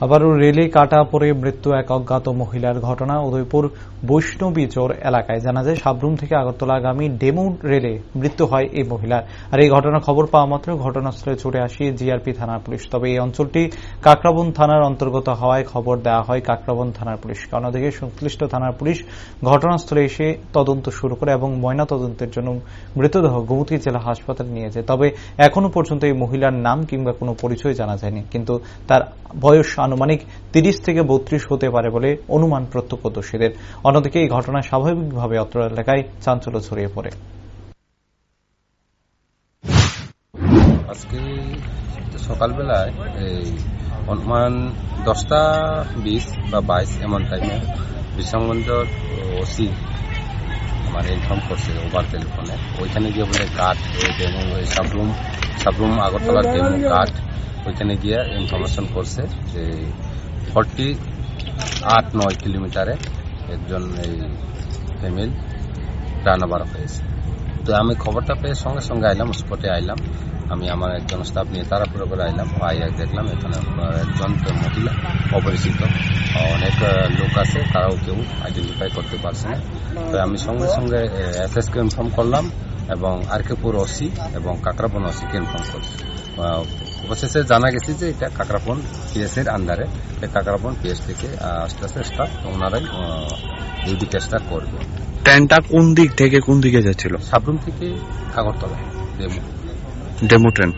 আবারও রেলে কাটা পড়ে মৃত্যু এক অজ্ঞাত মহিলার ঘটনা উদয়পুর বৈষ্ণবী চোর এলাকায়। জানা যায়, সাবরুম থেকে আগরতলাগামী ডেমু রেলে মৃত্যু হয় এই মহিলার। আর এই ঘটনার খবর পাওয়া মাত্র ঘটনাস্থলে ছুটে আসে জিআরপি থানার পুলিশ। তবে এই অঞ্চলটি কাকরাবন থানার অন্তর্গত হওয়ায় খবর দেওয়া হয় কাকরাবন থানার পুলিশকে। অন্যদিকে সংশ্লিষ্ট থানার পুলিশ ঘটনাস্থলে এসে তদন্ত শুরু করে এবং ময়না তদন্তের জন্য মৃতদেহ গোমতী জেলা হাসপাতালে নিয়ে যায়। তবে এখনও পর্যন্ত এই মহিলার নাম কিংবা কোনো পরিচয় জানা যায়নি। কিন্তু তার বয়স আনুমানিক তিরিশ থেকে বত্রিশ হতে পারে বলে অনুমান প্রত্যক্ষদর্শীদের। অন্যদিকে এই ঘটনায় স্বাভাবিকভাবে অত্র এলাকায় চাঞ্চল্য ছড়িয়ে পড়ে। আজকে সকালবেলায় এই অনুমান দশটা বিশ বা বাইশ এমন টাইমে বিশ্রামগঞ্জর ওসি আমার ইনফর্ম করছে ওভার টেলিফোনে ওইখানে গিয়ে বলে কাঠ ডেমো সাবরুম সাবরুম আগরতলার ডেমো কাঠ ওইখানে গিয়ে ইনফরমেশন করছে যে ফর্টি আট নয় কিলোমিটারে একজন এই ফ্যামিল প্রাণ হয়েছে। তো আমি খবরটা পেয়ে সঙ্গে সঙ্গে আইলাম স্পটে আইলাম। আমি আমার একজন স্টাফ নিয়ে তাড়াহুড়ো করে আইলাম, আইয়া দেখলাম এখানে একজন মহিলা অপরিচিত। অনেক লোক আছে, তারাও কেউ আইডেন্টিফাই করতে পারছে না। তো আমি সঙ্গে সঙ্গে এস কে ইনফর্ম করলাম এবং আর আরকেপুর ওসি এবং কাকরাপন ওসিকে ইনফর্ম করছি। অবশেষে জানা গেছে যে এটা কাকরাপন পিএস এর আন্ডারে। এই কাকরাপন পিএস থেকে আস্তে আস্তে স্টাফ ওনারাই ডিউটি টেস্টটা করবে। ট্রেনটা কোন দিক থেকে কোন দিকে যাচ্ছিল? সাবরুম থেকে আগরতলা ডেমো। Demo train.